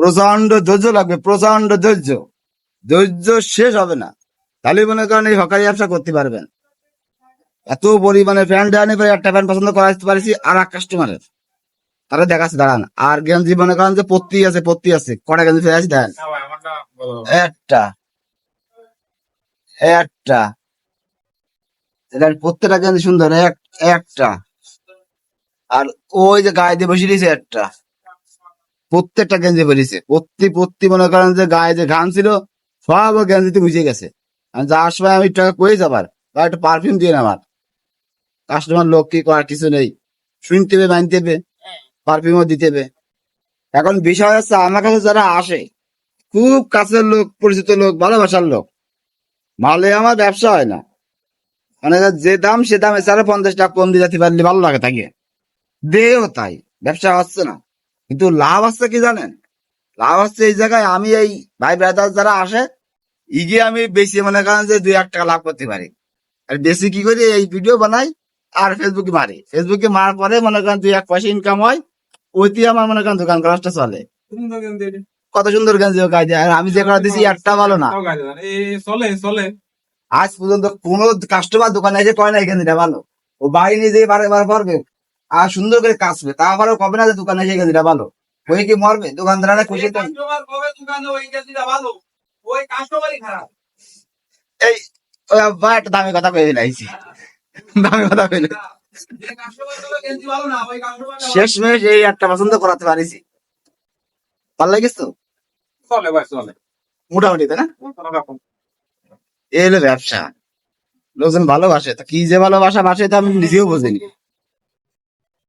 প্রচণ্ড ধৈর্য লাগবে প্রচণ্ড ধৈর্য। ধৈর্য শেষ হবে না। তাহলে মনে করেন এই হকারি ব্যবসা করতে পারবেন। এত পরিমাণে প্যান্ট আনি পরে একটা প্যান্ট পছন্দ করাতে পারছি আর এক কাস্টমারের তারা দেখাচ্ছে দাঁড়ান। আর গেঞ্জি মনে করেন যে পত্তি আছে পত্তি আছে। কটা গেঞ্জি ফেলে দেন। একটা। একটা। প্রত্যেকটা গেঞ্জি সুন্দর এক একটা। আর ওই যে গায়ে দিয়ে বসে দিয়েছে একটা। প্রত্যেকটা গেঞ্জি বেরিয়েছে। প্রতি প্রতি মনে করেন যে গায়ে যে ঘাম ছিল, সব ওই গেঞ্জিতে মুছে গেছে। আমি যাওয়ার সময় আমি টাকা কয়ে যাবার, বা একটা পারফিউম দিয়ে আমার কাস্টমার লোক কি করার কিছু নেই। শুনতে হবে মানতে হবে পারফিউমও দিতে হবে এখন বিষয় হচ্ছে, আমার কাছে যারা আসে, খুব কাছের লোক, পরিচিত লোক, ভালোবাসার লোক, মালে আমার ব্যবসা হয় না। মানে যে দাম, সে দাম এছাড়া পঞ্চাশ টাকা কম দিয়ে যেতে পারলে ভালো লাগে তাকে। দেও তাই, ব্যবসা হচ্ছে না। কিন্তু লাভ হচ্ছে কি জানেন? লাভ হচ্ছে এই জায়গায় আমি এই ভাই ব্রাদার যারা আসে ইগে আমি বেশি মনে করেন যে দুই এক টাকা লাভ করতে পারি। আর বেশি কি করি, এই ভিডিও বানাই আর ফেসবুকে মারি। ফেসবুকে মারার পরে মনে করেন দুই এক পয়সা ইনকাম হয় ওইতে আমার মনে করেন দোকান খরচটা চলে। কত সুন্দর ও গায়ে দেয়। আর আমি যে করা দিছি, একটা ভালো না। চলে চলে আজ পর্যন্ত কোনো কাস্টমার দোকানে এসে কয় না গেঞ্জিটা ভালো। ও বাড়ি নিয়ে যেয়ে বারে বার পারবে আর সুন্দর করে কাচবে। তারপরেও কবে না যে দোকানে এসে এই ভালো। ওই কি মরবে? দোকানদারা খুশি এই একটা দামি কথা কয়ে লাইছি দামি কথা কাস্টমার শেষ মেশ এই একটা পছন্দ করাতে পারিছি। ভালো লাগিস তো? চলে ভাই চলে। মোটামুটি তাই না। এই হলো ব্যবসা। লোকজন ভালোবাসে। তা কি যে ভালোবাসা বাসে তা আমি নিজেও বুঝিনি।